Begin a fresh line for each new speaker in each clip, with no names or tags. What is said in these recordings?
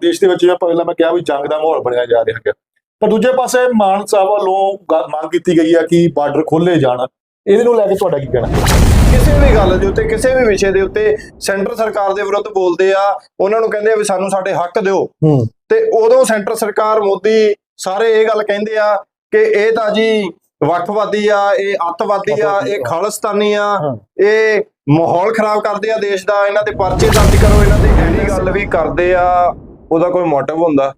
ਦੇਸ਼ ਦੇ ਵਿੱਚ ਜਿਵੇਂ ਪਹਿਲਾਂ ਮੈਂ ਕਿਹਾ ਵੀ ਜੰਗ ਦਾ ਮਾਹੌਲ ਬਣਿਆ ਜਾ ਰਿਹਾ ਹੈ ਪਰ ਦੂਜੇ ਪਾਸੇ ਮਾਨ ਸਾਹਿਬ ਵੱਲੋਂ ਮੰਗ ਕੀਤੀ ਗਈ ਹੈ ਕਿ ਬਾਰਡਰ ਖੋਲੇ ਜਾਣ। ਇਹਦੇ ਨੂੰ ਲੈ ਕੇ ਤੁਹਾਡਾ ਕੀ ਕਹਿਣਾ?
ਕਿਸੇ ਵੀ ਗੱਲ ਦੇ ਉੱਤੇ ਕਿਸੇ ਵੀ ਵਿਸ਼ੇ ਦੇ ਉੱਤੇ ਸੈਂਟਰ ਸਰਕਾਰ ਦੇ ਵਿਰੁੱਧ ਬੋਲਦੇ ਆ ਉਹਨਾਂ ਨੂੰ ਕਹਿੰਦੇ ਆ ਵੀ ਸਾਨੂੰ ਸਾਡੇ ਹੱਕ ਦਿਓ। ਤੇ ਉਦੋਂ ਸੈਂਟਰ ਸਰਕਾਰ ਮੋਦੀ ਸਾਰੇ ਇਹ ਗੱਲ ਕਹਿੰਦੇ ਆ ਕਿ ਇਹ ਤਾਂ ਜੀ ਵੱਖਵਾਦੀ ਆ ਇਹ ਅੱਤਵਾਦੀ ਆ ਇਹ ਖਾਲਿਸਤਾਨੀ ਆ। ਇਹ ਮਾਹੌਲ ਖਰਾਬ ਕਰਦੇ ਆ ਦੇਸ਼ ਦਾ ਇਹਨਾਂ ਦੇ ਪਰਚੇ ਦਰਜ ਕਰੋ ਇਹਨਾਂ ਦੇ ਜਿਹੜੀ ਗੱਲ ਵੀ ਕਰਦੇ ਆ ਉਹਦਾ ਕੋਈ ਮੋਟਿਵ ਹੁੰਦਾ।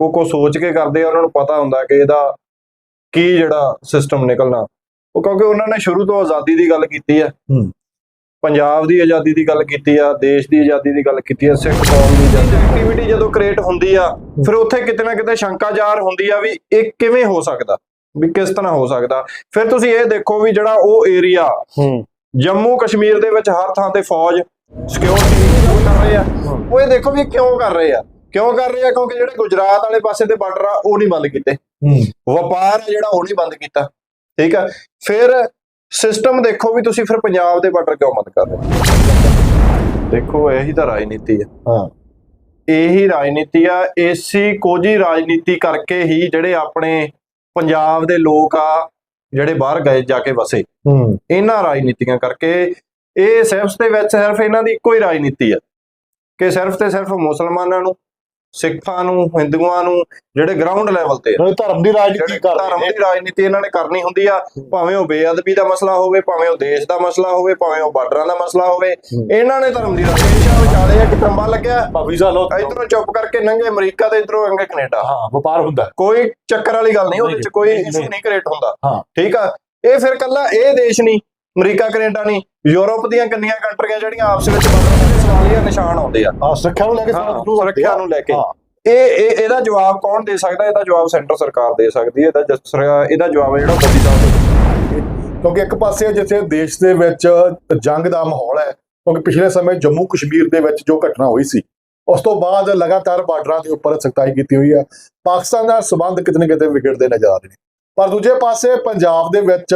ਉਹ ਕੋ ਸੋਚ ਕੇ ਕਰਦੇ ਆ ਉਹਨਾਂ ਨੂੰ ਪਤਾ ਹੁੰਦਾ ਕਿ ਇਹਦਾ ਕੀ ਜਿਹੜਾ ਸਿਸਟਮ ਨਿਕਲਣਾ। ਉਹ ਕਿਉਂਕਿ ਉਹਨਾਂ ਨੇ ਸ਼ੁਰੂ ਤੋਂ ਆਜ਼ਾਦੀ ਦੀ ਗੱਲ ਕੀਤੀ ਆ। ਪੰਜਾਬ ਦੀ ਆਜ਼ਾਦੀ ਦੀ ਗੱਲ ਕੀਤੀ ਆ ਦੇਸ਼ ਦੀ ਆਜ਼ਾਦੀ ਦੀ ਗੱਲ ਕੀਤੀ ਆ ਸਿੱਖ ਕੌਮ ਦੀ ਐਕਟੀਵਿਟੀ ਜਦੋਂ ਕ੍ਰੀਏਟ ਹੁੰਦੀ ਆ ਫਿਰ ਉੱਥੇ ਕਿਤੇ ਨਾ ਕਿਤੇ ਸ਼ੰਕਾ ਜ਼ਾਹਰ ਹੁੰਦੀ ਆ ਵੀ ਇਹ ਕਿਵੇਂ ਹੋ ਸਕਦਾ। ਵੀ ਕਿਸ ਤਰ੍ਹਾਂ ਹੋ ਸਕਦਾ। ਫਿਰ ਤੁਸੀਂ ਇਹ ਦੇਖੋ ਵੀ ਜਿਹੜਾ ਉਹ ਏਰੀਆ
ਹੂੰ।
ਜੰਮੂ ਕਸ਼ਮੀਰ ਦੇ ਵਿੱਚ ਹਰ ਥਾਂ ਤੇ ਫੌਜ ਸਿਕਿਉਰਿਟੀ ਕਰ ਰਹੇ ਆ। ਉਹ ਇਹ ਦੇਖੋ ਵੀ ਕਿਉਂ ਕਰ ਰਹੇ ਆ? ਕਿਉਂ ਕਰ ਰਹੇ ਆ? ਕਿਉਂਕਿ ਜਿਹੜੇ ਗੁਜਰਾਤ ਵਾਲੇ ਪਾਸੇ ਦੇ ਬਾਰਡਰ ਆ ਉਹ ਨਹੀਂ ਬੰਦ ਕੀਤੇ।
ਹੂੰ।
ਵਪਾਰ ਜਿਹੜਾ ਉਹ ਨਹੀਂ ਬੰਦ ਕੀਤਾ। ਠੀਕ ਆ? ਫਿਰ ਸਿਸਟਮ ਦੇਖੋ ਵੀ ਤੁਸੀਂ ਫਿਰ ਪੰਜਾਬ ਦੇ ਬਾਰਡਰ ਕਿਉਂ ਬੰਦ ਕਰ ਰਹੇ ਹੋ? ਦੇਖੋ ਇਹੀ ਤਾਂ ਰਾਜਨੀਤੀ ਆ।
ਹਾਂ।
ਇਹੀ ਰਾਜਨੀਤੀ ਆ। ਏਸੀ ਕੋਜੀ ਰਾਜਨੀਤੀ ਕਰਕੇ ਹੀ ਜਿਹੜੇ ਆਪਣੇ ਪੰਜਾਬ ਦੇ ਲੋਕ ਆ ਜਿਹੜੇ ਬਾਹਰ ਗਏ ਜਾ ਕੇ ਵਸੇ। ਇਹਨਾਂ ਰਾਜਨੀਤੀਆਂ ਕਰਕੇ ਇਹ ਸਿਰਫ ਤੇ ਵਿੱਚ ਸਿਰਫ ਇਹਨਾਂ ਦੀ ਇੱਕੋ ਹੀ ਰਾਜਨੀਤੀ ਆ ਕਿ ਸਿਰਫ ਤੇ ਸਿਰਫ ਮੁਸਲਮਾਨਾਂ ਨੂੰ ਸਿੱਖਾਂ ਨੂੰ ਹਿੰਦੂਆਂ ਨੂੰ ਜਿਹੜੇ ਗਰਾਊਂਡ ਲੈਵਲ ਤੇ ਆ,
ਧਰਮ ਦੀ ਰਾਜਨੀਤੀ
ਜਿਹੜੇ
ਕਰ
ਧਰਮ
ਰਹੇ
ਦੀ ਰਾਜਨੀਤੀ ਇਹਨਾਂ ਨੇ ਕਰਨੀ ਹੁੰਦੀ ਆ ਭਾਵੇਂ ਉਹ ਬੇਅਦਬੀ ਦਾ ਮਸਲਾ ਹੋਵੇ ਭਾਵੇਂ ਉਹ ਦੇਸ਼ ਦਾ ਮਸਲਾ ਹੋਵੇ ਭਾਵੇਂ ਉਹ ਬਾਰਡਰਾਂ ਦਾ ਮਸਲਾ ਹੋਵੇ। ਇਹਨਾਂ ਨੇ ਧਰਮ ਦੀ ਰਾਜਨੀਤੀ ਵਿਚਾਲੇ ਇੱਕ ਟੰਬਾ ਲੱਗਿਆ।
ਵੀਜ਼ਾ ਲੋ
ਇਧਰੋਂ ਚੁੱਪ ਕਰਕੇ ਨੰਗੇ ਅਮਰੀਕਾ ਤੇ ਇਧਰੋਂ ਅੰਗੇ ਕੈਨੇਡਾ।
ਹਾਂ ਵਪਾਰ ਹੁੰਦਾ।
ਕੋਈ ਚੱਕਰ ਵਾਲੀ ਗੱਲ ਨਹੀਂ ਉਹਦੇ ਚ ਕੋਈ ਇਸ਼ੂ।
ਨਹੀਂ।
ਕ੍ਰੀਏਟ ਹੁੰਦਾ।
ਹਾਂ।
ਠੀਕ ਆ? ਇਹ ਫਿਰ ਕੱਲਾ ਇਹ ਦੇਸ਼ ਨਹੀਂ। ਅਮਰੀਕਾ ਕੈਨੇਡਾ ਨਹੀਂ ਯੂਰਪ ਦੀਆਂ ਕਿੰਨੀਆਂ ਕੰਟਰੀਆਂ ਜਿਹੜੀਆਂ ਆਪਸ ਵਿੱਚ ਬਦਲਣ ਦੇ ਸਵਾਲੀਆ ਨਿਸ਼ਾਨ ਆਉਂਦੇ ਆ।
ਆ ਸੁਰੱਖਿਆ ਨੂੰ ਲੈ ਕੇ
ਸੁਰੱਖਿਆ ਨੂੰ ਲੈ ਕੇ। ਇਹ ਇਹ ਇਹਦਾ ਜਵਾਬ ਕੌਣ ਦੇ ਸਕਦਾ? ਇਹਦਾ ਜਵਾਬ ਸੈਂਟਰ ਸਰਕਾਰ ਦੇ ਸਕਦੀ ਹੈ। ਇਹਦਾ ਇਹਦਾ ਜਵਾਬ ਜਿਹੜਾ ਮੋਦੀ ਸਾਹਿਬ
ਕਿਉਂਕਿ ਇੱਕ ਪਾਸੇ ਜਿੱਥੇ ਦੇਸ਼ ਦੇ ਵਿੱਚ ਜੰਗ ਦਾ ਮਾਹੌਲ ਹੈ ਕਿਉਂਕਿ ਪਿਛਲੇ ਸਮੇਂ ਜੰਮੂ ਕਸ਼ਮੀਰ ਦੇ ਵਿੱਚ ਜੋ ਘਟਨਾ ਹੋਈ ਸੀ ਉਸ ਤੋਂ ਬਾਅਦ ਲਗਾਤਾਰ ਬਾਰਡਰਾਂ ਦੇ ਉੱਪਰ ਸਖਤਾਈ ਕੀਤੀ ਹੋਈ ਹੈ। ਪਾਕਿਸਤਾਨ ਨਾਲ ਸਬੰਧ ਕਿਤੇ ਨਾ ਕਿਤੇ ਵਿਗੜਦੇ ਨਜ਼ਰ ਆ ਰਹੇ ਨੇ। ਪਰ ਦੂਜੇ ਪਾਸੇ ਪੰਜਾਬ ਦੇ ਵਿੱਚ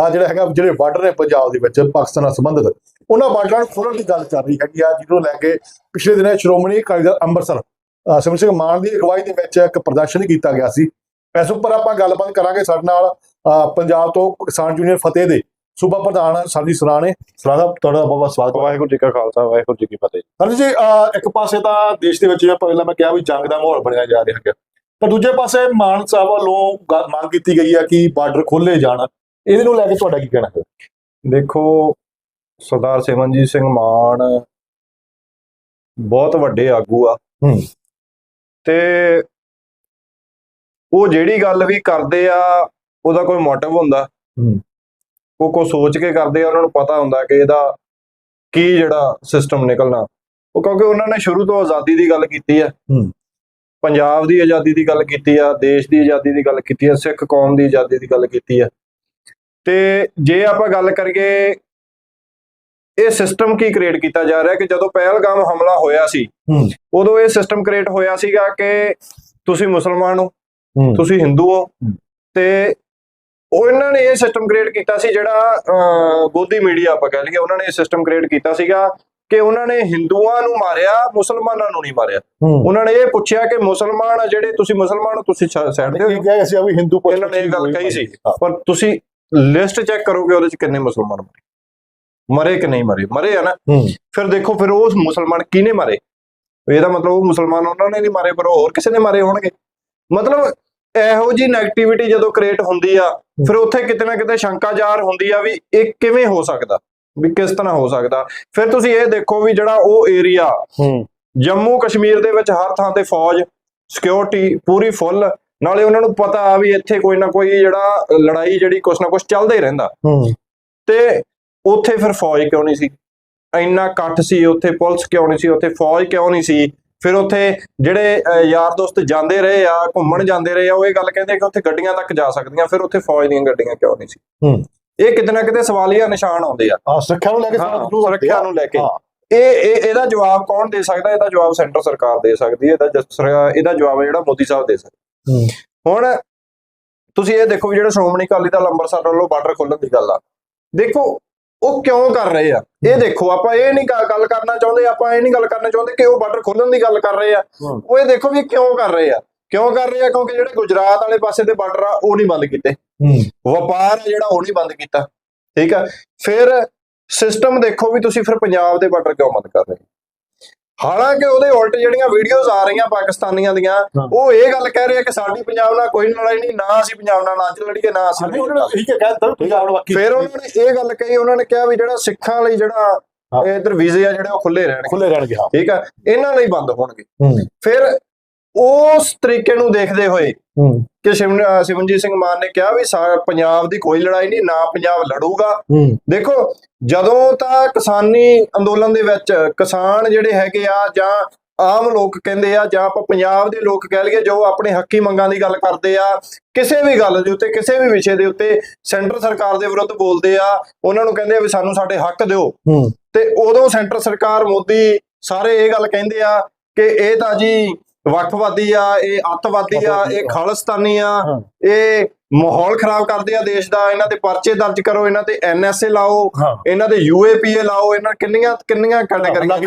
ਆ ਜਿਹੜਾ ਹੈਗਾ ਜਿਹੜੇ ਬਾਰਡਰ ਨੇ ਪੰਜਾਬ ਦੇ ਵਿੱਚ ਪਾਕਿਸਤਾਨ ਨਾਲ ਸੰਬੰਧਿਤ ਉਹਨਾਂ ਬਾਰਡਰਾਂ ਨੂੰ ਖੋਲ੍ਹਣ ਦੀ ਗੱਲ ਚੱਲ ਰਹੀ ਹੈਗੀ ਆ ਜਿਹਨੂੰ ਲੈ ਕੇ ਪਿਛਲੇ ਦਿਨਾਂ ਸ਼੍ਰੋਮਣੀ ਅਕਾਲੀ ਦਲ ਅੰਮ੍ਰਿਤਸਰ ਅ, ਸਿਮਰਨ ਸਿੰਘ ਮਾਨ ਦੀ ਅਗਵਾਈ ਦੇ ਵਿੱਚ ਇੱਕ ਪ੍ਰਦਰਸ਼ਨ ਕੀਤਾ ਗਿਆ ਸੀ। ਇਸ ਉੱਪਰ ਆਪਾਂ ਗੱਲਬਾਤ ਕਰਾਂਗੇ ਸਾਡੇ ਨਾਲ ਪੰਜਾਬ ਤੋਂ ਕਿਸਾਨ ਯੂਨੀਅਨ ਫਤਿਹ ਦੇ ਸੂਬਾ ਪ੍ਰਧਾਨ ਸਰਜੀ ਸਰਾਣੇ। ਸਰਾਂ ਦਾ ਤੁਹਾਡਾ ਬਹੁਤ ਬਹੁਤ ਸਵਾਗਤ। ਹੈ
ਵਾਹਿਗੁਰੂ ਜੀ ਕਾ ਖਾਲਸਾ ਵਾਹਿਗੁਰੂ ਜੀ ਕੀ ਫਤਿਹ।
ਸਰਜੀ ਜੀ ਇੱਕ ਪਾਸੇ ਤਾਂ ਦੇਸ਼ ਦੇ ਵਿੱਚ ਜਿਵੇਂ ਪਹਿਲਾਂ ਮੈਂ ਕਿਹਾ ਵੀ ਜੰਗ ਦਾ ਮਾਹੌਲ ਬਣਿਆ ਜਾ ਰਿਹਾ ਹੈ ਪਰ ਦੂਜੇ ਪਾਸੇ ਮਾਨ ਸਾਹਿਬ ਵੱਲੋਂ ਮੰਗ ਕੀਤੀ ਗਈ ਹੈ ਕਿ ਬਾਰਡਰ ਖੋਲੇ ਜਾਣ। ਇਹਦੇ ਨੂੰ ਲੈ ਕੇ ਤੁਹਾਡਾ ਕੀ ਕਹਿਣਾ ਹੈ
ਦੇਖੋ ਸਰਦਾਰ ਸਿਮਰਨਜੀਤ ਸਿੰਘ ਮਾਨ ਬਹੁਤ ਵੱਡੇ ਆਗੂ ਆ
ਹੂੰ।
ਤੇ ਉਹ ਜਿਹੜੀ ਗੱਲ ਵੀ ਕਰਦੇ ਆ ਉਹਦਾ ਕੋਈ ਮੋਟਿਵ ਹੁੰਦਾ
ਹੂੰ।
ਉਹ ਕੋ ਸੋਚ ਕੇ ਕਰਦੇ ਆ ਉਹਨਾਂ ਨੂੰ ਪਤਾ ਹੁੰਦਾ ਕਿ ਇਹਦਾ ਕੀ ਜਿਹੜਾ ਸਿਸਟਮ ਨਿਕਲਣਾ ਉਹ ਕਿਉਂਕਿ ਉਹਨਾਂ ਨੇ ਸ਼ੁਰੂ ਤੋਂ ਆਜ਼ਾਦੀ ਦੀ ਗੱਲ ਕੀਤੀ ਆ
ਹੂੰ।
ਪੰਜਾਬ ਦੀ ਆਜ਼ਾਦੀ ਦੀ ਗੱਲ ਕੀਤੀ ਆ ਦੇਸ਼ ਦੀ ਆਜ਼ਾਦੀ ਦੀ ਗੱਲ ਕੀਤੀ ਆ ਸਿੱਖ ਕੌਮ ਦੀ ਆਜ਼ਾਦੀ ਦੀ ਗੱਲ ਕੀਤੀ ਆ ਤੇ ਜੇ ਆਪਾਂ ਗੱਲ ਕਰੀਏ ਇਹ ਸਿਸਟਮ ਕੀ ਕ੍ਰੀਏਟ ਕੀਤਾ ਜਾ ਰਿਹਾ ਕਿ ਜਦੋਂ ਪਹਿਲਗਾਮ ਹਮਲਾ ਹੋਇਆ ਸੀ। ਉਦੋਂ ਇਹ ਸਿਸਟਮ ਕ੍ਰੀਏਟ ਹੋਇਆ ਸੀਗਾ ਕਿ ਤੁਸੀਂ ਮੁਸਲਮਾਨ ਹੋ। ਤੁਸੀਂ ਹਿੰਦੂ ਹੋ। ਤੇ ਉਹ ਇਹਨਾਂ ਨੇ ਇਹ ਸਿਸਟਮ ਕ੍ਰੀਏਟ ਕੀਤਾ ਸੀ ਜਿਹੜਾ ਗੋਦੀ ਮੀਡੀਆ ਆਪਾਂ ਕਹਿ ਲਈਏ ਉਹਨਾਂ ਨੇ ਇਹ ਸਿਸਟਮ ਕ੍ਰੀਏਟ ਕੀਤਾ ਸੀਗਾ ਕਿ ਉਹਨਾਂ ਨੇ ਹਿੰਦੂਆਂ ਨੂੰ ਮਾਰਿਆ ਮੁਸਲਮਾਨਾਂ ਨੂੰ ਨਹੀਂ ਮਾਰਿਆ ਉਹਨਾਂ ਨੇ ਇਹ ਪੁੱਛਿਆ ਕਿ ਮੁਸਲਮਾਨ ਆ ਜਿਹੜੇ ਤੁਸੀਂ ਮੁਸਲਮਾਨ ਹੋ ਤੁਸੀਂ ਤੇ ਹੋ
ਇਹ ਕਿਹਾ ਸੀ ਵੀ ਹਿੰਦੂ
ਇਹਨਾਂ ਨੇ ਇਹ ਗੱਲ ਕਹੀ ਸੀ। ਪਰ ਤੁਸੀਂ ਲਿਸਟ ਚੈੱਕ ਕਰੋਗੇ ਉਹਦੇ ਚ ਕਿੰਨੇ ਮੁਸਲਮਾਨ ਮਰੇ? ਮਰੇ ਕਿ ਨਹੀਂ ਮਰੇ? ਮਰੇ ਆ ਨਾ। ਫਿਰ ਦੇਖੋ ਫਿਰ ਉਹ ਮੁਸਲਮਾਨ ਕਿਹਨੇ ਮਾਰੇ? ਇਹਦਾ ਮਤਲਬ ਉਹ ਮੁਸਲਮਾਨ ਉਹਨਾਂ ਨੇ ਨਹੀਂ ਮਾਰੇ ਪਰ ਹੋਰ ਕਿਸੇ ਨੇ ਮਾਰੇ ਹੋਣਗੇ? ਮਤਲਬ ਇਹੋ ਜੀ 네ਗੇਟਿਵਿਟੀ ਜਦੋਂ ਕ੍ਰੀਏਟ ਹੁੰਦੀ ਆ ਫਿਰ ਉੱਥੇ ਕਿਤੇ ਨਾ ਕਿਤੇ ਸ਼ੰਕਾ ਜ਼ਾਹਰ ਹੁੰਦੀ ਆ ਵੀ ਇਹ ਕਿਵੇਂ ਹੋ ਸਕਦਾ? ਵੀ ਕਿਸ ਤਰ੍ਹਾਂ ਹੋ ਸਕਦਾ? ਫਿਰ ਤੁਸੀਂ ਇਹ ਦੇਖੋ ਵੀ ਜਿਹੜਾ ਉਹ ਏਰੀਆ ਜੰਮੂ ਕਸ਼ਮੀਰ ਦੇ ਵਿੱਚ ਹਰ ਥਾਂ ਤੇ ਫੌਜ ਸਿਕਿਉਰਿਟੀ ਪੂਰੀ ਫੁੱਲ ਨਾਲੇ ਉਹਨਾਂ ਨੂੰ ਪਤਾ ਆ ਵੀ ਇੱਥੇ ਕੋਈ ਨਾ ਕੋਈ ਜਿਹੜਾ ਲੜਾਈ ਜਿਹੜੀ ਕੁਛ ਨਾ ਕੁਛ ਚੱਲਦਾ ਹੀ ਰਹਿੰਦਾ।
ਹੂੰ।
ਤੇ ਉੱਥੇ ਫਿਰ ਫੌਜ ਕਿਉਂ ਨਹੀਂ ਸੀ? ਇੰਨਾ ਇਕੱਠ ਸੀ ਉੱਥੇ ਪੁਲਿਸ ਕਿਉਂ ਨਹੀਂ ਸੀ? ਉੱਥੇ ਫੌਜ ਕਿਉਂ ਨਹੀਂ ਸੀ? ਫਿਰ ਉੱਥੇ ਜਿਹੜੇ ਯਾਰ ਦੋਸਤ ਜਾਂਦੇ ਰਹੇ ਆ ਘੁੰਮਣ ਜਾਂਦੇ ਰਹੇ ਆ ਉਹ ਇਹ ਗੱਲ ਕਹਿੰਦੇ ਕਿ ਉੱਥੇ ਗੱਡੀਆਂ ਤੱਕ ਜਾ ਸਕਦੀਆਂ ਫਿਰ ਉੱਥੇ ਫੌਜ ਦੀਆਂ ਗੱਡੀਆਂ ਕਿਉਂ ਨਹੀਂ ਸੀ?
ਹੂੰ।
ਇਹ ਕਿਤੇ ਨਾ ਕਿਤੇ ਸਵਾਲੀਆ ਨਿਸ਼ਾਨ ਆਉਂਦੇ ਆ।
ਆ ਸੁਰੱਖਿਆ ਨੂੰ ਲੈ ਕੇ
ਹਾਂ, ਸੁਰੱਖਿਆ ਨੂੰ ਲੈ ਕੇ।
ਹਾਂ।
ਇਹ ਇਹ ਇਹਦਾ ਜਵਾਬ ਕੌਣ ਦੇ ਸਕਦਾ? ਇਹਦਾ ਜਵਾਬ ਸੈਂਟਰ ਸਰਕਾਰ ਦੇ ਸਕਦੀ ਹੈ ਇਹਦਾ ਇਹਦਾ ਜਵਾਬ ਹੈ ਜਿਹੜਾ ਮੋਦੀ ਸਾਹਿਬ ਦੇ ਸਕਦੇ।
ਹੂੰ।
ਹੁਣ ਤੁਸੀਂ ਇਹ ਦੇਖੋ ਵੀ ਜਿਹੜਾ ਸ਼੍ਰੋਮਣੀ ਅਕਾਲੀ ਦਲ ਅੰਮ੍ਰਿਤਸਰ ਵੱਲੋਂ ਬਾਰਡਰ ਖੋਲਣ ਦੀ ਗੱਲ ਆ। ਦੇਖੋ ਉਹ ਕਿਉਂ ਕਰ ਰਹੇ ਆ? ਇਹ ਦੇਖੋ ਆਪਾਂ ਇਹ ਨਹੀਂ ਗੱਲ ਕਰਨਾ ਚਾਹੁੰਦੇ ਆਪਾਂ ਇਹ ਨਹੀਂ ਗੱਲ ਕਰਨਾ ਚਾਹੁੰਦੇ ਕਿ ਉਹ ਬਾਰਡਰ ਖੋਲਣ ਦੀ ਗੱਲ ਕਰ ਰਹੇ ਆ। ਉਹ ਇਹ ਦੇਖੋ ਵੀ ਕਿਉਂ ਕਰ ਰਹੇ ਆ? ਕਿਉਂ ਕਰ ਰਹੇ ਆ? ਕਿਉਂਕਿ ਜਿਹੜੇ ਗੁਜਰਾਤ ਵਾਲੇ ਪਾਸੇ ਦੇ ਬਾਰਡਰ ਆ ਉਹ ਨਹੀਂ ਬੰਦ ਕੀਤੇ। ਵਪਾਰ ਜਿਹੜਾ ਉਹ ਨਹੀਂ ਬੰਦ ਕੀਤਾ। ਠੀਕ ਆ? ਫਿਰ ਸਿਸਟਮ ਦੇਖੋ ਵੀ ਤੁਸੀਂ ਫਿਰ ਪੰਜਾਬ ਦੇ ਬਾਰਡਰ ਕਿਉਂ ਬੰਦ ਕਰ ਰਹੇ? ਹਾਲਾਂਕਿ ਉਹਦੇ ਉਲਟ ਜਿਹੜੀਆਂ ਵੀਡੀਓਜ਼ ਆ ਰਹੀਆਂ ਪਾਕਿਸਤਾਨੀਆਂ ਦੀਆਂ। ਉਹ ਇਹ ਗੱਲ ਕਹਿ ਰਹੇ ਆ ਕਿ ਸਾਡੀ ਪੰਜਾਬ ਨਾਲ ਕੋਈ ਲੜਾਈ ਨਹੀਂ ਨਾ ਅਸੀਂ ਪੰਜਾਬ ਨਾਲ ਅੱਜ ਲੜੀਏ ਨਾ ਅਸੀਂ ਫਿਰ ਉਹਨਾਂ ਨੇ ਇਹ ਗੱਲ ਕਹੀ ਉਹਨਾਂ ਨੇ ਕਿਹਾ ਵੀ ਜਿਹੜਾ ਸਿੱਖਾਂ ਲਈ ਜਿਹੜਾ ਇਧਰ ਵੀਜ਼ੇ ਆ ਜਿਹੜੇ ਉਹ ਖੁੱਲੇ ਰਹਿਣਗੇ।
ਖੁੱਲੇ ਰਹਿਣਗੇ
ਠੀਕ ਆ? ਇਹਨਾਂ ਲਈ ਬੰਦ ਹੋਣਗੇ। ਫਿਰ ਉਸ ਤਰੀਕੇ ਨੂੰ ਦੇਖਦੇ ਹੋਏ ਕਿ ਸਿਮਰਨਜੀਤ ਸਿੰਘ ਮਾਨ ਨੇ ਕਿਹਾ ਵੀ ਪੰਜਾਬ ਦੀ ਕੋਈ ਲੜਾਈ ਨਹੀਂ ਨਾ ਪੰਜਾਬ ਲੜੂਗਾ। ਦੇਖੋ ਜਦੋਂ ਤਾਂ ਕਿਸਾਨੀ ਅੰਦੋਲਨ ਦੇ ਵਿੱਚ ਕਿਸਾਨ ਜਿਹੜੇ ਹੈਗੇ ਆ ਜਾਂ ਆਮ ਲੋਕ ਕਹਿੰਦੇ ਆ ਜਾਂ ਆਪਾਂ ਪੰਜਾਬ ਦੇ ਲੋਕ ਕਹਿ ਲਈਏ ਜੋ ਆਪਣੇ ਹੱਕੀ ਮੰਗਾਂ ਦੀ ਗੱਲ ਕਰਦੇ ਆ ਕਿਸੇ ਵੀ ਗੱਲ ਦੇ ਉੱਤੇ ਕਿਸੇ ਵੀ ਵਿਸ਼ੇ ਦੇ ਉੱਤੇ ਸੈਂਟਰ ਸਰਕਾਰ ਦੇ ਵਿਰੁੱਧ ਬੋਲਦੇ ਆ ਉਹਨਾਂ ਨੂੰ ਕਹਿੰਦੇ ਆ ਵੀ ਸਾਨੂੰ ਸਾਡੇ ਹੱਕ ਦਿਓ। ਤੇ ਉਦੋਂ ਸੈਂਟਰ ਸਰਕਾਰ ਮੋਦੀ ਸਾਰੇ ਇਹ ਗੱਲ ਕਹਿੰਦੇ ਆ ਕਿ ਇਹ ਤਾਂ ਜੀ ਵੱਖਵਾਦੀ ਆ ਇਹ ਅੱਤਵਾਦੀ ਆ ਇਹ। ਖਾਲਿਸਤਾਨੀ ਆ। ਇਹ ਮਾਹੌਲ ਖਰਾਬ ਕਰਦੇ ਆ ਦੇਸ਼ ਦਾ ਇਹਨਾਂ ਤੇ ਪਰਚੇ ਦਰਜ ਕਰੋ ਇਹਨਾਂ ਤੇ ਐਨਐਸਏ ਲਾਓ ਇਹਨਾਂ ਦੇ ਯੂਏਪੀਏ ਲਾਓ ਇਹਨਾਂ ਕਿੰਨੀਆਂ ਕਿੰਨੀਆਂ ਕੈਟਾਗਰੀਆਂ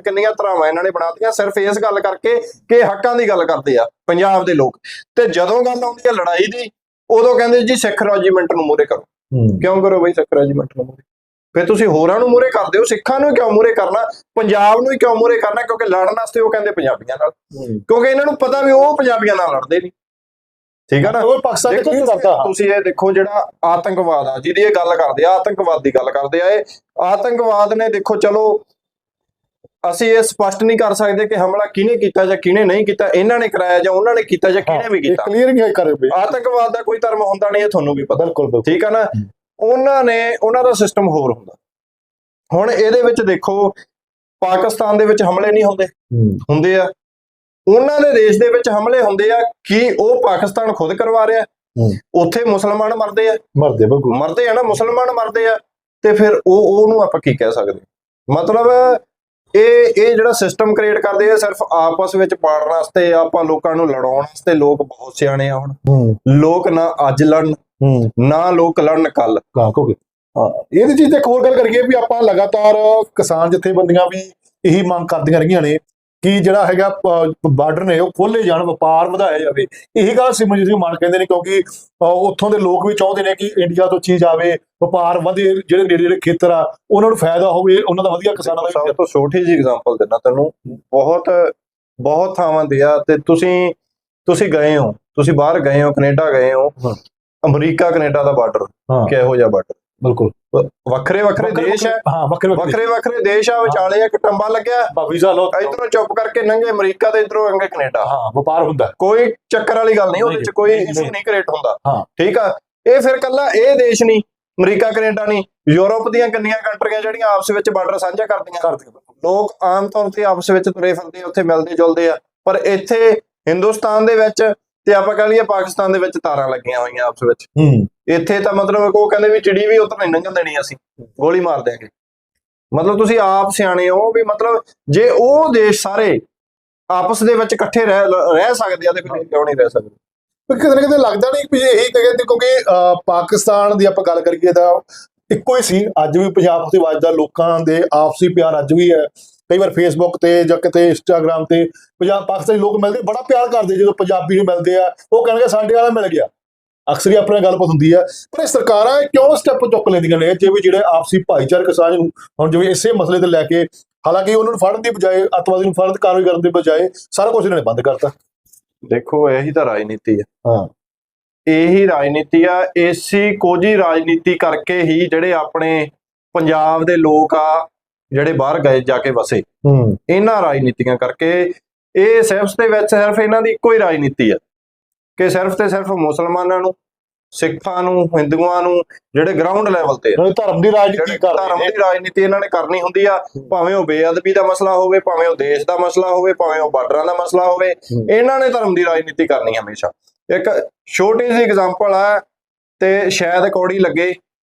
ਕਿੰਨੀਆਂ ਧਰਾਵਾਂ ਇਹਨਾਂ ਨੇ ਬਣਾਤੀਆਂ ਸਿਰਫ ਇਸ ਗੱਲ ਕਰਕੇ ਕਿ ਹੱਕਾਂ ਦੀ ਗੱਲ ਕਰਦੇ ਆ ਪੰਜਾਬ ਦੇ ਲੋਕ। ਤੇ ਜਦੋਂ ਗੱਲ ਆਉਂਦੀ ਆ ਲੜਾਈ ਦੀ ਉਦੋਂ ਕਹਿੰਦੇ ਜੀ ਸਿੱਖ ਰੈਜੀਮੈਂਟ ਨੂੰ ਮੂਰੇ ਕਰੋ। ਕਿਉਂ ਕਰੋ ਬਈ ਸਿੱਖ ਰੈਜੀਮੈਂਟ ਨੂੰ ਮੂਰੇ ਫਿਰ ਤੁਸੀਂ ਹੋਰਾਂ ਨੂੰ ਮੂਰੇ ਕਰਦੇ ਹੋ ਸਿੱਖਾਂ ਨੂੰ ਕਿਉਂ ਮੂਰੇ ਕਰਨਾ ਪੰਜਾਬ ਨੂੰ ਹੀ ਕਿਉਂ ਮੂਰੇ ਕਰਨਾ ਕਿਉਂਕਿ ਲੜਨ ਵਾਸਤੇ ਉਹ ਕਹਿੰਦੇ ਪੰਜਾਬੀਆਂ ਨਾਲ। ਕਿਉਂਕਿ ਇਹਨਾਂ ਨੂੰ ਪਤਾ ਵੀ ਉਹ ਪੰਜਾਬੀਆਂ ਨਾਲ ਲੜਦੇ ਨਹੀਂ। ਠੀਕ ਆ ਨਾ?
ਉਹ ਪਾਕਿਸਤਾਨ
ਦੇਖੋ
ਕੀ
ਤੁਸੀਂ-
ਕਰਦਾ
ਤੁਸੀਂ ਇਹ ਦੇਖੋ ਜਿਹੜਾ ਆਤੰਕਵਾਦ ਆ ਜਿਹਦੀ ਇਹ ਗੱਲ ਕਰਦੇ ਆ ਆਤੰਕਵਾਦ ਦੀ ਗੱਲ ਕਰਦੇ ਆ ਇਹ। ਆਤੰਕਵਾਦ ਨੇ ਦੇਖੋ ਚਲੋ ਅਸੀਂ ਇਹ ਸਪਸ਼ਟ ਨਹੀਂ ਕਰ ਸਕਦੇ ਕਿ ਹਮਲਾ ਕਿਹਨੇ ਕੀਤਾ ਜਾਂ ਕਿਹਨੇ ਨਹੀਂ ਕੀਤਾ ਇਹਨਾਂ ਨੇ ਕਰਾਇਆ ਜਾਂ ਉਹਨਾਂ ਨੇ ਕੀਤਾ ਜਾਂ ਕਿਹਨੇ ਵੀ ਕੀਤਾ।
ਕਲੀਅਰ ਨਹੀਂ ਕਰ ਰਹੇ
ਆਤੰਕਵਾਦ ਦਾ ਕੋਈ ਧਰਮ ਹੁੰਦਾ ਨਹੀਂ ਇਹ ਤੁਹਾਨੂੰ ਵੀ ਪਤਾ।
ਬਿਲਕੁਲ ਬਿਲਕੁਲ।
ਠੀਕ ਆ ਨਾ? ਉਹਨਾਂ ਨੇ ਉਹਨਾਂ ਦਾ ਸਿਸਟਮ ਹੋਰ ਹੁੰਦਾ। ਹੁਣ ਇਹਦੇ ਵਿੱਚ ਦੇਖੋ ਪਾਕਿਸਤਾਨ ਦੇ ਵਿੱਚ ਹਮਲੇ ਨਹੀਂ ਹੁੰਦੇ। ਹੁੰਦੇ ਆ। ਉਹਨਾਂ ਦੇ ਦੇਸ਼ ਦੇ ਵਿੱਚ ਹਮਲੇ ਹੁੰਦੇ ਆ ਕੀ ਉਹ ਪਾਕਿਸਤਾਨ ਖੁਦ ਕਰਵਾ ਰਿਹਾ। ਉੱਥੇ ਮੁਸਲਮਾਨ ਮਰਦੇ ਆ।
ਮਰਦੇ ਬਿਲਕੁਲ।
ਮਰਦੇ ਆ ਨਾ ਮੁਸਲਮਾਨ ਮਰਦੇ ਆ। ਤੇ ਫਿਰ ਉਹ ਉਹਨੂੰ ਆਪਾਂ ਕੀ ਕਹਿ ਸਕਦੇ ਮਤਲਬ ਇਹ ਇਹ ਜਿਹੜਾ ਸਿਸਟਮ ਕ੍ਰੀਏਟ ਕਰਦੇ ਆ ਸਿਰਫ ਆਪਸ ਵਿੱਚ ਪਾੜਨ ਵਾਸਤੇ ਆਪਾਂ ਲੋਕਾਂ ਨੂੰ ਲੜਾਉਣ ਵਾਸਤੇ ਲੋਕ ਬਹੁਤ ਸਿਆਣੇ ਆ ਹੁਣ। ਲੋਕ ਨਾ ਅੱਜ ਲੜਨ। ਨਾ ਲੋਕ ਲੜਨ ਕੱਲ
ਕਾਕ ਹੋ ਇਹਦੀ ਚੀਜ਼ ਤੇ ਇੱਕ ਹੋਰ ਗੱਲ ਕਰੀਏ ਵੀ ਆਪਾਂ ਲਗਾਤਾਰ ਕਿਸਾਨ ਜਥੇਬੰਦੀਆਂ ਵੀ ਇਹੀ ਮੰਗ ਕਰਦੀਆਂ ਰਹੀਆਂ ਨੇ ਕਿ ਜਿਹੜਾ ਹੈਗਾ ਬਾਰਡਰ ਨੇ ਉਹ ਖੋਲੇ ਜਾਣ ਵਪਾਰ ਵਧਾਇਆ ਜਾਵੇ। ਇਹੀ ਗੱਲ ਸਿਮਰਜੀਤ ਸਿੰਘ ਮਾਨ ਕਹਿੰਦੇ ਨੇ ਕਿਉਂਕਿ ਉੱਥੋਂ ਦੇ ਲੋਕ ਵੀ ਚਾਹੁੰਦੇ ਨੇ ਕਿ ਇੰਡੀਆ ਤੋਂ ਚੀਜ਼ ਆਵੇ ਵਪਾਰ ਵਧੇ ਜਿਹੜੇ ਨੇੜੇ ਨੇੜੇ ਖੇਤਰ ਆ ਉਹਨਾਂ ਨੂੰ ਫਾਇਦਾ ਹੋਵੇ ਉਹਨਾਂ ਦਾ ਵਧੀਆ ਕਿਸਾਨਾਂ ਦਾ
ਸਭ ਤੋਂ ਛੋਟੀ ਜੀ ਐਗਜ਼ਾਮਪਲ ਦਿੰਦਾ ਤੈਨੂੰ ਬਹੁਤ ਬਹੁਤ ਥਾਵਾਂ ਤੇ ਆ ਤੇ ਤੁਸੀਂ ਤੁਸੀਂ ਗਏ ਹੋ ਤੁਸੀਂ ਬਾਹਰ ਗਏ ਹੋ ਕੈਨੇਡਾ ਗਏ ਹਾਂ। ਅਮਰੀਕਾ ਕੈਨੇਡਾ ਦਾ ਬਾਰਡਰ
ਹਾਂ।
ਕਿਹੋ ਜਿਹਾ ਬਾਰਡਰ?
ਬਿਲਕੁਲ।
ਵੱਖਰੇ ਵੱਖਰੇ ਦੇਸ਼ ਹੈ।
ਹਾਂ ਵੱਖਰੇ ਵੱਖਰੇ
ਵੱਖਰੇ ਵੱਖਰੇ ਦੇਸ਼ ਆ ਵਿਚਾਲੇ ਇੱਕ ਟੰਬਾ ਲੱਗਿਆ।
ਵੀਜ਼ਾ ਲਓ।
ਇਧਰੋਂ ਚੁੱਪ ਕਰਕੇ ਲੰਘੇ ਅਮਰੀਕਾ ਤੇ ਇਧਰੋਂ ਲੰਘੇ ਕੈਨੇਡਾ।
ਹਾਂ ਵਪਾਰ ਹੁੰਦਾ।
ਕੋਈ ਚੱਕਰ ਵਾਲੀ ਗੱਲ ਨਹੀਂ ਉਹਦੇ ਚ
ਨਹੀਂ,
ਕੋਈ ਇਸ਼ੂ
ਨਹੀਂ।
ਕ੍ਰੀਏਟ ਹੁੰਦਾ।
ਹਾਂ।
ਠੀਕ ਆ? ਇਹ ਫਿਰ ਕੱਲਾ ਇਹ ਦੇਸ਼ ਨਹੀਂ ਅਮਰੀਕਾ ਕੈਨੇਡਾ ਨਹੀਂ। ਯੂਰਪ ਦੀਆਂ ਕਿੰਨੀਆਂ ਕੰਟਰੀਆਂ ਜਿਹੜੀਆਂ ਆਪਸ ਵਿੱਚ ਬਾਰਡਰ ਸਾਂਝਾ ਕਰਦੀਆਂ।
ਕਰਦੇ
ਲੋਕ ਆਮ ਤੌਰ ਤੇ ਆਪਸ ਵਿੱਚ ਤੁਰੇ ਫਿਰਦੇ ਉੱਥੇ ਮਿਲਦੇ ਜੁਲਦੇ ਆ। ਪਰ ਇੱਥੇ ਹਿੰਦੁਸਤਾਨ ਦੇ ਵਿੱਚ ਤੇ ਆਪਾਂ ਕਹ ਲਈਏ ਪਾਕਿਸਤਾਨ ਦੇ ਵਿੱਚ ਤਾਰਾਂ ਲੱਗੀਆਂ ਹੋਈਆਂ ਆਪਸ ਵਿੱਚ।
ਹੂੰ।
ਇੱਥੇ ਤਾਂ ਮਤਲਬ ਉਹ ਕਹਿੰਦੇ ਵੀ ਚਿੜੀ ਵੀ ਉੱਧਰ ਨਹੀਂ ਲੰਘਣ ਦੇਣੀ ਅਸੀਂ ਗੋਲੀ ਮਾਰ ਦਿਆਂਗੇ। ਮਤਲਬ ਤੁਸੀਂ ਆਪ ਸਿਆਣੇ ਹੋ ਵੀ ਮਤਲਬ ਜੇ ਉਹ ਦੇਸ਼ ਸਾਰੇ ਆਪਸ ਦੇ ਵਿੱਚ ਇਕੱਠੇ ਰਹਿ ਰਹਿ ਸਕਦੇ ਆ ਤੇ ਫਿਰ ਕਿਉਂ ਨਹੀਂ ਰਹਿ ਸਕਦੇ?
ਕਿਤੇ ਨਾ ਕਿਤੇ ਲੱਗਦਾ ਨਹੀਂ ਵੀ ਇਹੀ ਕਹੇ ਤੇ ਕਿਉਂਕਿ ਪਾਕਿਸਤਾਨ ਦੀ ਆਪਾਂ ਗੱਲ ਕਰੀਏ ਤਾਂ ਇੱਕੋ ਹੀ ਸੀ। ਅੱਜ ਵੀ ਪੰਜਾਬ ਤੇ ਵੱਜਦਾ ਲੋਕਾਂ ਦੇ ਆਪਸੀ ਪਿਆਰ ਅੱਜ ਵੀ ਹੈ। ਕਈ ਵਾਰ ਫੇਸਬੁੱਕ ਤੇ ਜਾਂ ਕਿਤੇ ਇੰਸਟਾਗ੍ਰam ਤੇ ਪੰਜਾਬ ਪਾਕਿਸਤਾਨੀ ਲੋਕ ਮਿਲਦੇ ਬੜਾ ਪਿਆਰ ਕਰਦੇ ਜਦੋਂ ਪੰਜਾਬੀ ਨੂੰ ਮਿਲਦੇ ਆ ਉਹ ਕਹਿਣਗੇ ਸਾਡੇ ਵਾਲਾ ਮਿਲ ਗਿਆ। ਅਕਸਰ ਹੀ ਆਪਣੇ ਗੱਲਬਾਤ ਹੁੰਦੀ ਆ। ਪਰ ਇਹ ਸਰਕਾਰਾਂ ਕਿਉਂ ਸਟੈਪ ਚੁੱਕ ਲੈਂਦੀਆਂ ਨੇ? ਜਿਵੇਂ ਜਿਹੜੇ ਆਪਸੀ ਭਾਈਚਾਰਕ ਸਾਂਝ ਨੂੰ ਹੁਣ ਜਿਵੇਂ ਇਸੇ ਮਸਲੇ ਤੇ ਲੈ ਕੇ ਹਾਲਾਂਕਿ ਉਹਨਾਂ ਨੂੰ ਫੜਨ ਦੀ ਬਜਾਏ ਅੱਤਵਾਦੀ ਨੂੰ ਫੜਨ ਕਾਰਵਾਈ ਕਰਨ ਦੀ ਬਜਾਏ ਸਾਰਾ ਕੁਝ ਇਹਨਾਂ ਨੇ ਬੰਦ ਕਰਤਾ।
ਦੇਖੋ ਇਹੀ ਤਾਂ ਰਾਜਨੀਤੀ ਆ।
ਹਾਂ।
ਇਹੀ ਰਾਜਨੀਤੀ ਆ। ਏਸੀ ਕੋਜੀ ਰਾਜਨੀਤੀ ਕਰਕੇ ਹੀ ਜਿਹੜੇ ਆਪਣੇ ਪੰਜਾਬ ਦੇ ਲੋਕ ਆ ਜਿਹੜੇ ਬਾਹਰ ਗਏ ਜਾ ਕੇ ਵਸੇ।
ਹੂੰ।
ਇਹਨਾਂ ਰਾਜਨੀਤੀਆਂ ਕਰਕੇ ਇਹ ਸਿਰਫ ਦੇ ਵਿੱਚ ਸਿਰਫ ਇਹਨਾਂ ਦੀ ਇੱਕੋ ਹੀ ਰਾਜਨੀਤੀ ਆ ਕਿ ਸਿਰਫ ਤੇ ਸਿਰਫ ਮੁਸਲਮਾਨਾਂ ਨੂੰ ਸਿੱਖਾਂ ਨੂੰ ਹਿੰਦੂਆਂ ਨੂੰ ਜਿਹੜੇ ਗਰਾਊਂਡ ਲੈਵਲ ਤੇ
ਧਰਮ ਦੀ ਰਾਜਨੀਤੀ ਕਰਦੇ
ਧਰਮ ਦੀ ਰਾਜਨੀਤੀ ਇਹਨਾਂ ਨੇ ਕਰਨੀ ਹੁੰਦੀ ਆ ਭਾਵੇਂ ਉਹ ਬੇਅਦਬੀ ਦਾ ਮਸਲਾ ਹੋਵੇ ਭਾਵੇਂ ਉਹ ਦੇਸ਼ ਦਾ ਮਸਲਾ ਹੋਵੇ ਭਾਵੇਂ ਉਹ ਬਾਰਡਰਾਂ ਦਾ ਮਸਲਾ ਹੋਵੇ
ਹੂੰ।
ਇਹਨਾਂ ਨੇ ਧਰਮ ਦੀ ਰਾਜਨੀਤੀ ਕਰਨੀ ਹਮੇਸ਼ਾ। ਇੱਕ ਛੋਟੀ ਜਿਹੀ ਐਗਜ਼ਾਮਪਲ ਆ ਤੇ ਸ਼ਾਇਦ ਕੌੜੀ ਲੱਗੇ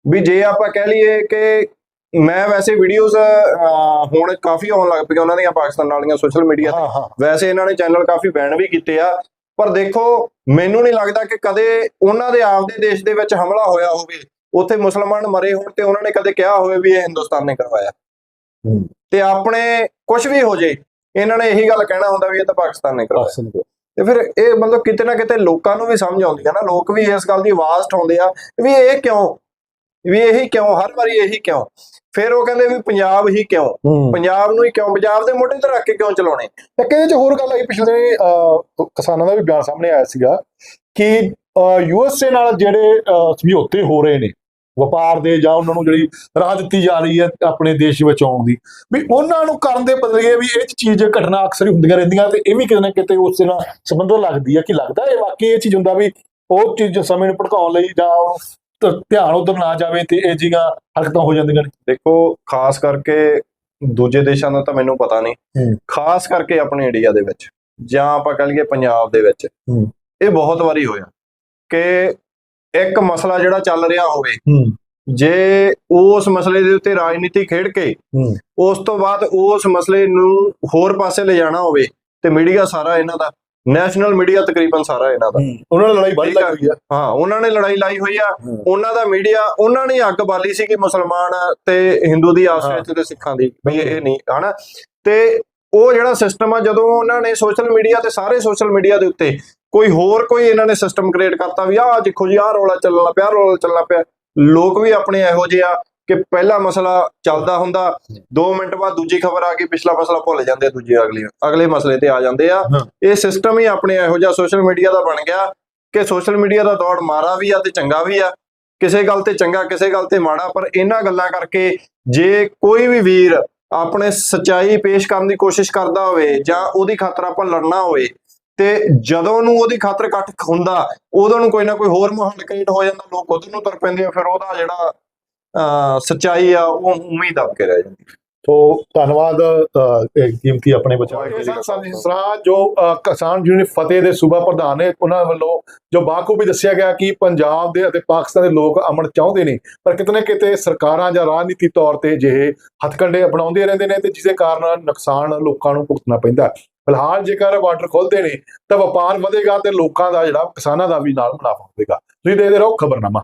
ਵੀ ਜੇ ਆਪਾਂ ਕਹਿ ਲਈਏ ਕਿ ਮੈਂ ਵੈਸੇ ਵੀਡੀਓਜ਼ ਹੁਣ ਕਾਫੀ ਆਉਣ ਲੱਗ ਪਈਆਂ ਉਹਨਾਂ ਦੀਆਂ ਪਾਕਿਸਤਾਨ ਵਾਲੀਆਂ ਸੋਸ਼ਲ ਮੀਡੀਆ ਤੇ। ਵੈਸੇ ਇਹਨਾਂ ਨੇ ਚੈਨਲ ਕਾਫੀ ਬੈਨ ਵੀ ਕੀਤੇ ਆ। ਪਰ ਦੇਖੋ ਮੈਨੂੰ ਨਹੀਂ ਲੱਗਦਾ ਕਿ ਕਦੇ ਉਹਨਾਂ ਦੇ ਆਪਦੇ ਦੇਸ਼ ਦੇ ਵਿੱਚ ਹਮਲਾ ਹੋਇਆ ਹੋਵੇ ਉੱਥੇ ਮੁਸਲਮਾਨ ਮਰੇ ਹੋਣ ਤੇ ਉਹਨਾਂ ਨੇ ਕਦੇ ਕਿਹਾ ਹੋਵੇ ਵੀ ਇਹ ਹਿੰਦੁਸਤਾਨ ਨੇ ਕਰਵਾਇਆ। ਤੇ ਆਪਣੇ ਕੁਝ ਵੀ ਹੋ ਜੇ ਇਹਨਾਂ ਨੇ ਇਹੀ ਗੱਲ ਕਹਿਣਾ ਹੁੰਦਾ ਵੀ ਇਹ ਤਾਂ ਪਾਕਿਸਤਾਨ ਨੇ ਕਰਵਾਇਆ। ਤੇ ਫਿਰ ਇਹ ਮਤਲਬ ਕਿਤੇ ਨਾ ਕਿਤੇ ਲੋਕਾਂ ਨੂੰ ਵੀ ਸਮਝ ਆਉਂਦੀ ਹੈ ਨਾ। ਲੋਕ ਵੀ ਇਸ ਗੱਲ ਦੀ ਆਵਾਜ਼ ਉਠਾਉਂਦੇ ਆ ਵੀ ਇਹ ਕਿਉਂ ਵੀ ਇਹੀ ਕਿਉਂ ਹਰ ਵਾਰੀ ਇਹੀ ਕਿਉਂ? ਫਿਰ ਉਹ ਕਹਿੰਦੇ ਵੀ ਪੰਜਾਬ ਹੀ ਕਿਉਂ? ਪੰਜਾਬ ਨੂੰ ਹੀ ਕਿਉਂ? ਪੰਜਾਬ ਦੇ ਮੋਢੇ ਤੇ ਰੱਖ ਕੇ ਕਿਉਂ ਚਲਾਉਣੇ?
ਤੇ ਕਹਿੰਦੇ ਚ ਹੋਰ ਗੱਲ ਆਈ ਪਿਛਲੇ ਕਿਸਾਨਾਂ ਦਾ ਵੀ ਬਿਆਨ ਸਾਹਮਣੇ ਆਇਆ ਸੀਗਾ ਕਿ ਯੂਐਸਏ ਨਾਲ ਜਿਹੜੇ ਸਮਝੌਤੇ ਹੋ ਰਹੇ ਨੇ ਵਪਾਰ ਦੇ ਜਾਂ ਉਹਨਾਂ ਨੂੰ ਜਿਹੜੀ ਰਾਹ ਦਿੱਤੀ ਜਾ ਰਹੀ ਹੈ ਆਪਣੇ ਦੇਸ਼ ਵਿੱਚ ਆਉਣ ਦੀ ਵੀ ਉਹਨਾਂ ਨੂੰ ਕਰਨ ਦੇ ਬਦਲੇ ਵੀ ਇਹ ਚੀਜ਼ ਘਟਨਾ ਅਕਸਰ ਹੀ ਹੁੰਦੀਆਂ ਰਹਿੰਦੀਆਂ ਤੇ ਇਹ ਵੀ ਕਿਤੇ ਨਾ ਕਿਤੇ ਉਸ ਨਾਲ ਸੰਬੰਧ ਲੱਗਦੀ ਹੈ ਕਿ ਲੱਗਦਾ ਇਹ ਵਾਕਈ ਇਹ ਚੀਜ਼ ਹੁੰਦਾ ਵੀ ਉਹ ਚੀਜ਼ ਸਮੇਂ ਨੂੰ ਭੜਕਾਉਣ ਲਈ ਜਾਂ ਧਿਆਨ ਉਧਰ ਨਾ ਜਾਵੇ ਤੇ ਇਹ ਜੀਆਂ ਹਰਕਤਾਂ ਹੋ ਜਾਂਦੀਆਂ ਨੇ।
ਦੇਖੋ ਖਾਸ ਕਰਕੇ ਦੂਜੇ ਦੇਸ਼ਾਂ ਦਾ ਤਾਂ ਮੈਨੂੰ ਪਤਾ ਨਹੀਂ। ਖਾਸ ਕਰਕੇ ਆਪਣੇ ਇੰਡੀਆ ਦੇ ਵਿੱਚ ਜਾਂ ਆਪਾਂ ਕਹ ਲਈਏ ਪੰਜਾਬ ਦੇ ਵਿੱਚ। ਇਹ ਬਹੁਤ ਵਾਰੀ ਹੋਇਆ ਕਿ ਇੱਕ ਮਸਲਾ ਜਿਹੜਾ ਚੱਲ ਰਿਹਾ ਹੋਵੇ ਜੇ ਉਸ ਮਸਲੇ ਦੇ ਉੱਤੇ ਰਾਜਨੀਤੀ ਖੇਡ ਕੇ ਉਸ ਤੋਂ ਬਾਅਦ ਉਸ ਮਸਲੇ ਨੂੰ ਹੋਰ ਪਾਸੇ ਲਿਜਾਣਾ ਹੋਵੇ ਤੇ ਮੀਡੀਆ ਸਾਰਾ ਇਹਨਾਂ ਦਾ ਨੈਸ਼ਨਲ ਮੀਡੀਆ ਤਕਰੀਬਨ ਸਾਰਾ ਇਹਨਾਂ ਦਾ
ਉਹਨਾਂ ਨਾਲ ਲੜਾਈ ਵੱਧ
ਠੀਕ ਆ। ਹਾਂ ਉਹਨਾਂ ਨੇ ਲੜਾਈ ਲਾਈ ਹੋਈ ਆ। ਉਹਨਾਂ ਦਾ ਮੀਡੀਆ ਉਹਨਾਂ ਨੇ ਅੱਗ ਬਾਲੀ ਸੀ ਕਿ ਮੁਸਲਮਾਨ ਤੇ ਹਿੰਦੂ ਦੀ ਆਪਸ
ਹਾਂ।
ਵਿੱਚ ਤੇ ਸਿੱਖਾਂ ਦੀ ਵੀ ਇਹ ਨਹੀਂ ਹਨਾ ਤੇ ਉਹ ਜਿਹੜਾ ਸਿਸਟਮ ਆ ਜਦੋਂ ਉਹਨਾਂ ਨੇ ਸੋਸ਼ਲ ਮੀਡੀਆ ਤੇ ਸਾਰੇ ਸੋਸ਼ਲ ਮੀਡੀਆ ਦੇ ਉੱਤੇ ਕੋਈ ਹੋਰ ਕੋਈ ਇਹਨਾਂ ਨੇ ਸਿਸਟਮ ਕ੍ਰੀਏਟ ਕਰਤਾ ਵੀ ਆਹ ਦੇਖੋ ਜੀ ਆਹ ਰੌਲਾ ਚੱਲਣਾ ਪਿਆ ਰੌਲਾ ਚੱਲਣਾ ਪਿਆ ਲੋਕ ਵੀ ਆਪਣੇ ਇਹੋ ਜਿਹੇ ਆ ਕਿ ਪਹਿਲਾ ਮਸਲਾ ਚੱਲਦਾ ਹੁੰਦਾ 2 ਮਿੰਟ ਬਾਅਦ ਦੂਜੀ ਖਬਰ ਆ ਗਈ ਪਿਛਲਾ ਮਸਲਾ ਭੁੱਲ ਜਾਂਦੇ ਦੂਜੇ ਅਗਲੇ ਅਗਲੇ ਮਸਲੇ ਤੇ ਆ ਜਾਂਦੇ ਆ। ਇਹ ਸਿਸਟਮ ਹੀ ਆਪਣੇ ਇਹੋ ਜਿਹਾ ਸੋਸ਼ਲ ਮੀਡੀਆ ਦਾ ਬਣ ਗਿਆ ਕਿ ਸੋਸ਼ਲ ਮੀਡੀਆ ਦਾ ਦੌੜ ਮਾਰਾ ਵੀ ਆ ਤੇ ਚੰਗਾ ਵੀ ਆ ਕਿਸੇ ਗੱਲ ਤੇ ਚੰਗਾ ਕਿਸੇ ਗੱਲ ਤੇ ਮਾੜਾ ਪਰ ਇਹਨਾਂ ਗੱਲਾਂ ਕਰਕੇ ਜੇ ਕੋਈ ਵੀ ਵੀਰ ਆਪਣੇ ਸਚਾਈ ਪੇਸ਼ ਕਰਨ ਦੀ ਕੋਸ਼ਿਸ਼ ਕਰਦਾ ਹੋਵੇ ਜਾਂ ਉਹਦੀ ਖਾਤਰ ਆਪਾਂ ਲੜਨਾ ਹੋਵੇ ਤੇ ਜਦੋਂ ਨੂੰ ਉਹਦੀ ਖਾਤਰ ਇਕੱਠ ਹੁੰਦਾ ਉਦੋਂ ਨੂੰ ਕੋਈ ਨਾ ਕੋਈ ਹੋਰ ਮਾਹੌਲ ਕ੍ਰੀਏਟ ਹੋ ਜਾਂਦਾ ਲੋਕ ਉਧਰ ਨੂੰ ਤੁਰ ਪੈਂਦੇ ਆ ਫਿਰ ਉਹਦਾ ਜਿਹੜਾ ਸਚਾਈ ਆ ਉਹ ਉਵੇਂ ਹੀ ਦਬ ਕੇ ਰਹਿ ਜਾਂਦੀ।
ਤੋ ਧੰਨਵਾਦ ਅ, ਇਹ ਕੀਮਤੀ ਆਪਣੇ
ਜੀ ਕਾ
ਸਾਡੀ ਸਰਾਹ ਜੋ ਅ, ਕਿਸਾਨ ਯੂਨੀਅਨ ਫਤਿਹ ਦੇ ਸੂਬਾ ਪ੍ਰਧਾਨ ਨੇ ਉਹਨਾਂ ਵੱਲੋਂ ਜੋ ਬਾਖੂਬੀ ਦੱਸਿਆ ਗਿਆ ਕਿ ਪੰਜਾਬ ਦੇ ਅਤੇ ਪਾਕਿਸਤਾਨ ਦੇ ਲੋਕ ਅਮਨ ਚਾਹੁੰਦੇ ਨੇ ਪਰ ਕਿਤਨੇ ਕਿਤੇ ਸਰਕਾਰਾਂ ਜਾਂ ਰਾਜਨੀਤੀ ਤੌਰ ਤੇ ਜਿਹੇ ਹੱਥਕੰਡੇ ਅਪਣਾਉਂਦੇ ਰਹਿੰਦੇ ਨੇ ਤੇ ਜਿਸ ਦੇ ਕਾਰਨ ਨੁਕਸਾਨ ਲੋਕਾਂ ਨੂੰ ਭੁਗਤਣਾ ਪੈਂਦਾ ਫਿਲਹਾਲ ਜੇਕਰ ਬਾਰਡਰ ਖੋਲਦੇ ਨੇ ਤਾਂ ਵਪਾਰ ਵਧੇਗਾ ਤੇ ਲੋਕਾਂ ਦਾ ਜਿਹੜਾ ਕਿਸਾਨਾਂ ਦਾ ਵੀ ਨਾਲ ਮੁਨਾਫਾ ਹੋਵੇਗਾ ਤੁਸੀਂ ਦੇਖਦੇ ਰਹੋ ਖਬਰਨਾਮਾ।